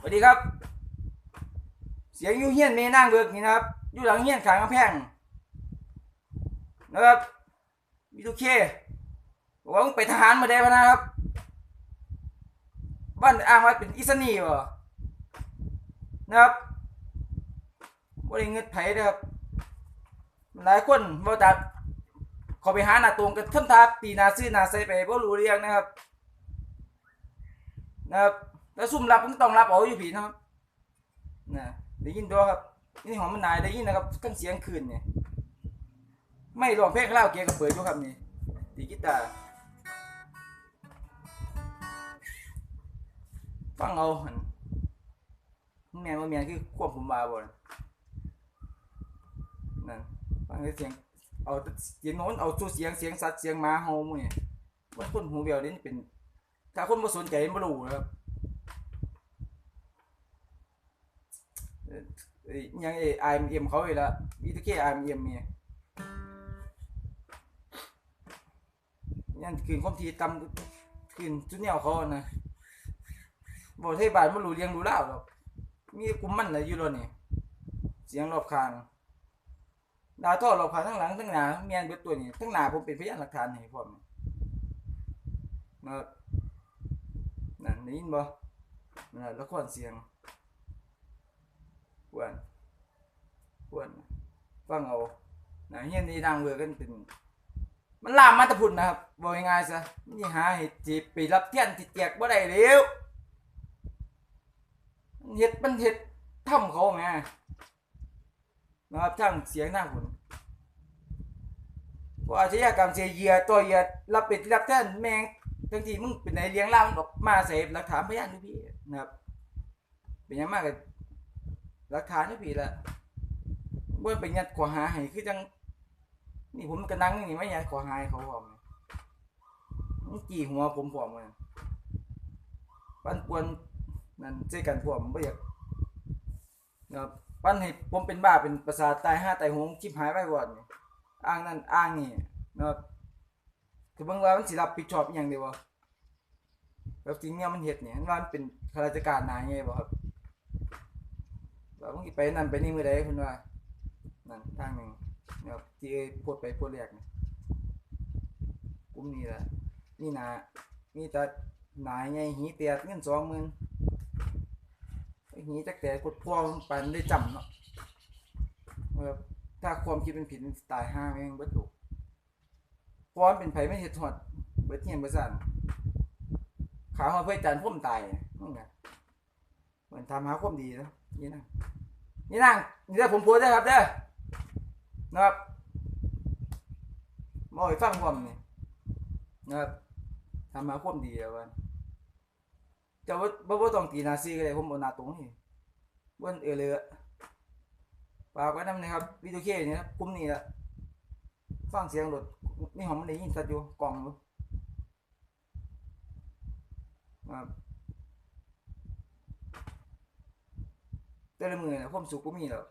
สวัสดีครับ เสียงอยูเฮียนเมนั่งเบิกนี่นะครับอยู่หลังเฮียนขางกำแพงนะครับมีทุกเคบอกว่าไปทหารมาได้ปะนะครับ บ้านอ้างว่าเป็นอิสนีบ่นะครับบริเงินไผ่นะครับ หลายคนบ่ตัดขอไปหาหน้าตรงกันทำทาปีนาซื้อนาใส่ไปบ่รู้เรื่องนะครับ นะครับ แล้วซุ่มรับมึงต้องรับเอาอยู่ผีนะครับนะได้ยินตัวยครับนี่หอมมันนายได้ยินนะครับทั้งเสียงคืนเนี่ยไม่ร้องเพลงคาราโอเกะก็เปิดอยู่ครับนี่ดีกีตาร์ฟังเอาหันแม่นว่าแม่นคือควบผมบาบ่นนั่นฟังเสียงเอาเสียงโน้นเอาสู้เสียงเสียงสัตว์เสียงหมาเฮาหมู่นี่ว่าคนหูเบียวนี่เป็น ถ้าคนบ่สนใจบ่รู้นะครับ เอ่อเอ้ยยังเอ IMM เขาอีกแล้ว BTK IMM เนี่ยยังคืนความถี่ต่ำคืนจุดแนวเขานะบ่เทศบาลบ่รู้เรียงรู้ราวหรอกมีกลุ่มมันน่ะอยู่แล้วนี่เสียงรอบข้างดาวท่อรอบข้างทั้งหลังทั้งหนาแม่นเบิดตัวนี่ทั้งหนาผมเป็นพยานหลักฐานให้พร้อมนะนั่นได้ยินบ่นั่นละครเสียงอ้วน อ้วนฟังเอานะเฮียนนี่ทางเวอกันเป็นมันลามมาตะพุ่นนะครับบอกง่ายๆซะนี่หาเห็ดจีบไปรับเทียนที่แจกบ่ได้เร็วเฮ็ดมันเฮ็ดทำเขาไงนะครับทางเสียงหน้าพุ่นว่าอาชญากรรมเสียเยียตัวเยียรับเป็นรับแทนแมงทั้งทีมึงเป็นไหนเลี้ยงล่ามันออกมาเสพหลักฐานพยานทุกพี่นะครับเป็นยังมากกับหลักฐานทุกพี่ละ บ่เป็นยัดขอหาให้คือจัง นี่ผมก็นั่งนี่ไม่ยัดขอหาให้เขาพร้อมนี่กี่หัวผมพร้อมเลยปั้นปวนนั่นเจอกันพร้อมบ่อยากนะครับปั้นให้ผมเป็นบ้าเป็นประสาทตายห้าตายหงชิบหายไปก่อนนี่อ้างนั่นอ้างนี่นะครับคือเบิ่งว่ามันสิรับผิดชอบอย่างเดียวแล้วจริงเนี่ยมันเฮ็ดเนี่ยมันว่ามันเป็นข้าราชการนายไงบ่ครับว่ามึงสิไปนั่นไปนี่มือใดเพิ่นว่า นั่นทางหนึ่งเนะครับที่โพดไปโพดแรกนี่กลุ่มนี้ล่ะนี่นามีแต่นายใหญ่หีเตียดเงิน20,000ไอ้หีจักแต่กดพวงปันได้จำเนาะนะครับถ้าความคิดเป็นผิดมันตายห่าแม่งเบิดลูกพราะมันเป็นไผไม่เห็ดหอดเบิดเทียนเบิดสั่นขาหอดเพื่อจันพุ่มตายนั่นไงเหมือนทำหาความดีนะนี่นะนี่นั่งนี่ได้ผมโพสต์ได้ครับเด้อ นะครับมาให้ฟังความนี่นะครับทำหาความดีแล้วกันจะว่าบ่บ่ต้องตีนาซีก็ได้ผมเอานาตรงนี่บนเออเลยฝากไว้นำนะครับวิดีโอเคนี่ครับกลุ่มนี้ละฟังเสียงรถนี่หอมมันได้ยินสัดอยู่กล่องอยู่ครับแต่ละมือนะความสุขก็มีแล้ว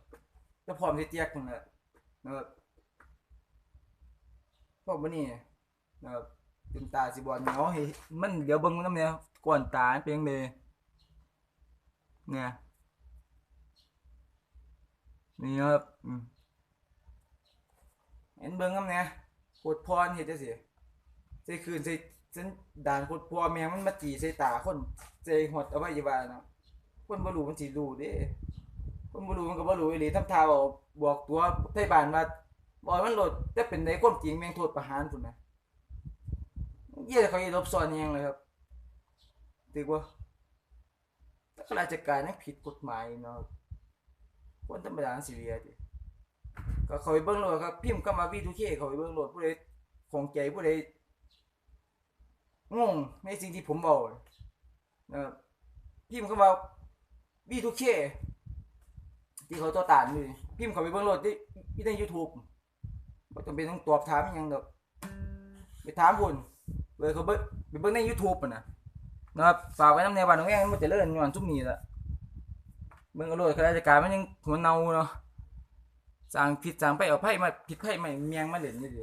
แต่พร้อมที่เตียกคนละ นะครับพวกมันนี่นะครับเป็นตาสิบอลเนียวให้มันเดี๋ยวเบิ่งน้ำเนี่ยก่อนตาเป็นยังไงเนี่ยนี่ครับเห็นเบิ่งน้ำเนี่ยโคตรพรเฮ็ดจังซี่ใส่คืนใส่สันด่านโคตรพอแมงมันมาจีใส่ตาคนใส่หดเอาไว้ยู่บ้านเนาะคนบ่รู้มันสิรู้เด้ คนบ่รู้มันก็บ่รู้อีหลีทำท่าเอาบอกตัวไทบ้านว่าบ่ให้มันโหลดแต่เป็นในความจริงแม่งโทษประหารพุ่นนะเยี่ยเขาอีลบซ้อนแยงเลยครับถูกบ่แต่ข้าราชการยังผิดกฎหมายเนาะคนธรรมดาสิเรียติก็เขาไปเบิ่งโหลดครับ พิมพ์เข้ามา V2K เขาไปเบิ่งโหลดผู้ใดของใจผู้ใดงงในสิ่งที่ผมบอกนะครับพิมพ์เข้ามา V2K ที่เขาต่อต้านอยู่นี่พิมพ์เขาไปเบิ่งโหลดที่ที่ใน YouTube บ่จำเป็นต้องตอบถามอิหยังดอกไปถามพุ่นเว้ยเขาเบิ่งไปเบิ่งใน YouTube นน่ะนะครับฝากไว้นำในวบ้านของแง่มันจะเลิ่นย้อนซุมนี้ล่ะเบิ่งเอาโหลดข้าราชการมันยังหัวเน่าเนาะสร้างผิดสร้างไปเอาไพ่มาผิดไพ่มาเมียงมาเล่นนี่ดิ